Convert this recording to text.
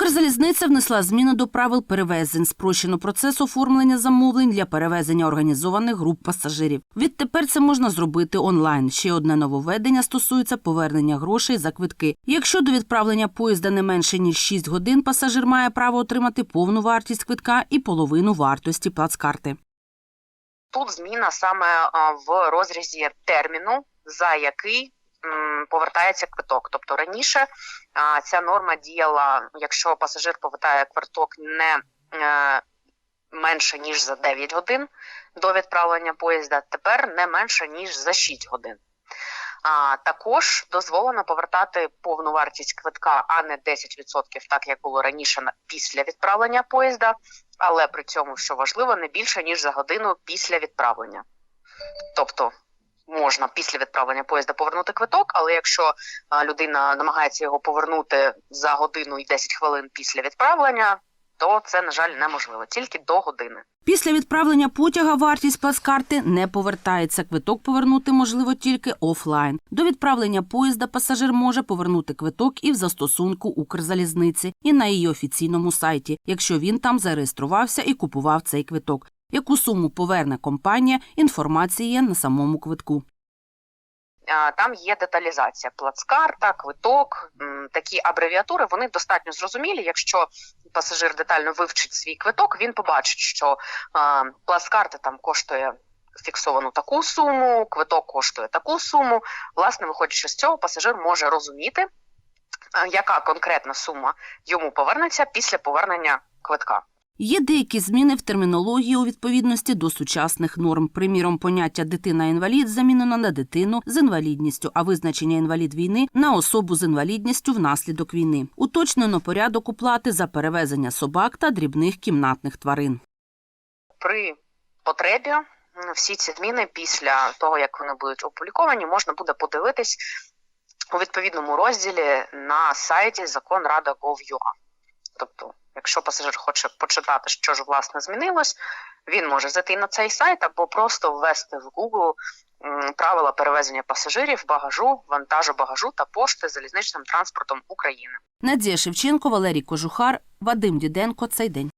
Укрзалізниця внесла зміни до правил перевезень, спрощено процес оформлення замовлень для перевезення організованих груп пасажирів. Відтепер це можна зробити онлайн. Ще одне нововведення стосується повернення грошей за квитки. Якщо до відправлення поїзда не менше ніж 6 годин, пасажир має право отримати повну вартість квитка і половину вартості плацкарти. Тут зміна саме в розрізі терміну, за який повертається квиток. Тобто раніше ця норма діяла, якщо пасажир повертає квиток не е, менше ніж за 9 годин до відправлення поїзда, тепер не менше ніж за 6 годин. А також дозволено повертати повну вартість квитка, а не 10%, так як було раніше після відправлення поїзда, але при цьому, що важливо, не більше ніж за годину після відправлення. Тобто можна після відправлення поїзда повернути квиток, але якщо людина намагається його повернути за годину і 10 хвилин після відправлення, то це, на жаль, неможливо, тільки до години. Після відправлення потяга вартість плацкарти не повертається. Квиток повернути можливо тільки офлайн. До відправлення поїзда пасажир може повернути квиток і в застосунку Укрзалізниці, і на її офіційному сайті, якщо він там зареєструвався і купував цей квиток. Яку суму поверне компанія, інформація на самому квитку. Там є деталізація плацкарта, квиток, такі абревіатури. Вони достатньо зрозумілі. Якщо пасажир детально вивчить свій квиток, він побачить, що плацкарта там коштує фіксовану таку суму, квиток коштує таку суму. Власне, виходячи з цього, пасажир може розуміти, яка конкретна сума йому повернеться після повернення квитка. Є деякі зміни в термінології у відповідності до сучасних норм. Приміром, поняття дитина-інвалід замінено на дитину з інвалідністю, а визначення інвалід війни на особу з інвалідністю внаслідок війни. Уточнено порядок оплати за перевезення собак та дрібних кімнатних тварин. при потребі всі ці зміни після того, як вони будуть опубліковані, можна буде подивитись у відповідному розділі на сайті Закон законрада.gov.ua. Тобто, якщо пасажир хоче почитати, що ж власне змінилось, він може зайти на цей сайт або просто ввести в Google правила перевезення пасажирів, багажу, вантажу багажу та пошти залізничним транспортом України. Надія Шевченко, Валерій Кожухар, Вадим Діденко. Цей день.